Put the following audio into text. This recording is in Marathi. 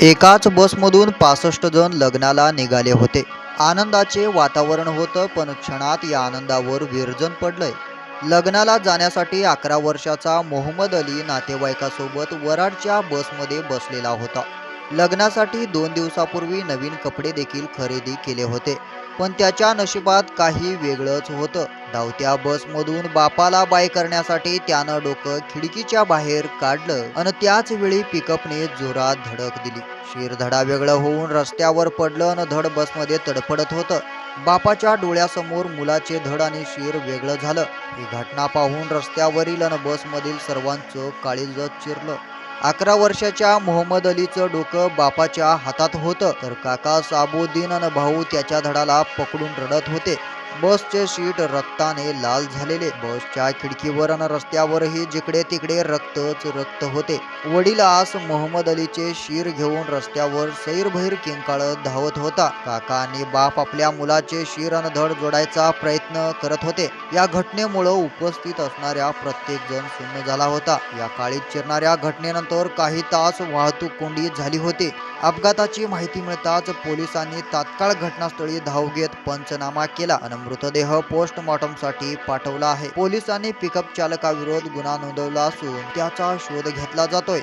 एकाच बसमधून पासष्ट जण लग्नाला निघाले होते. आनंदाचे वातावरण होतं पण क्षणात या आनंदावर विरजन पडलंय. लग्नाला जाण्यासाठी अकरा वर्षाचा मोहम्मद अली नातेवाईकासोबत वराडच्या बसमध्ये बसलेला होता. लग्नासाठी दोन दिवसापूर्वी नवीन कपडे देखील खरेदी केले होते पण त्याच्या नशिबात काही वेगळंच होतं. धावत्या बसमधून बापाला बाय करण्यासाठी त्यानं डोकं खिडकीच्या बाहेर काढलं आणि त्याच वेळी पिकअपने जोरात धडक दिली. शिरधडा वेगळं होऊन रस्त्यावर पडलं आणि धड बसमध्ये तडफडत होतं. बापाच्या डोळ्यासमोर मुलाचे धड आणि शिर वेगळं झालं. ही घटना पाहून रस्त्यावरील आणि बसमधील सर्वांचं काळीज चिरलं. अकरा वर्षाच्या मोहम्मद अलीचं डोकं बापाच्या हातात होतं तर काका साबुद्दीन आणि भाऊ त्याच्या धडाला पकडून रडत होते. बसचे सीट रक्ताने लाल झालेले. बसच्या खिडकीवर आणि रस्त्यावरही जिकडे तिकडे रक्तच रक्त होते. वडील आस मोहम्मद अलीचे शिर घेऊन रस्त्यावर सैरभैर किंकाळत धावत होता. काका आणि बाप आपल्या मुलाचे शिर आणि धड जोडायचा प्रयत्न करत होते. या घटनेमुळं उपस्थित असणाऱ्या प्रत्येक जण शून्य झाला होता. या काळीत चिरणाऱ्या घटनेनंतर काही तास वाहतूक कोंडी झाली होती. अपघाताची माहिती मिळताच पोलिसांनी तात्काळ घटनास्थळी धाव घेत पंचनामा केला आणि मृतदेह पोस्टमॉर्टमसाठी पाठवला आहे. पोलिसांनी पिकअप चालकाविरोध गुन्हा नोंदवला असून त्याचा शोध घेतला जातोय.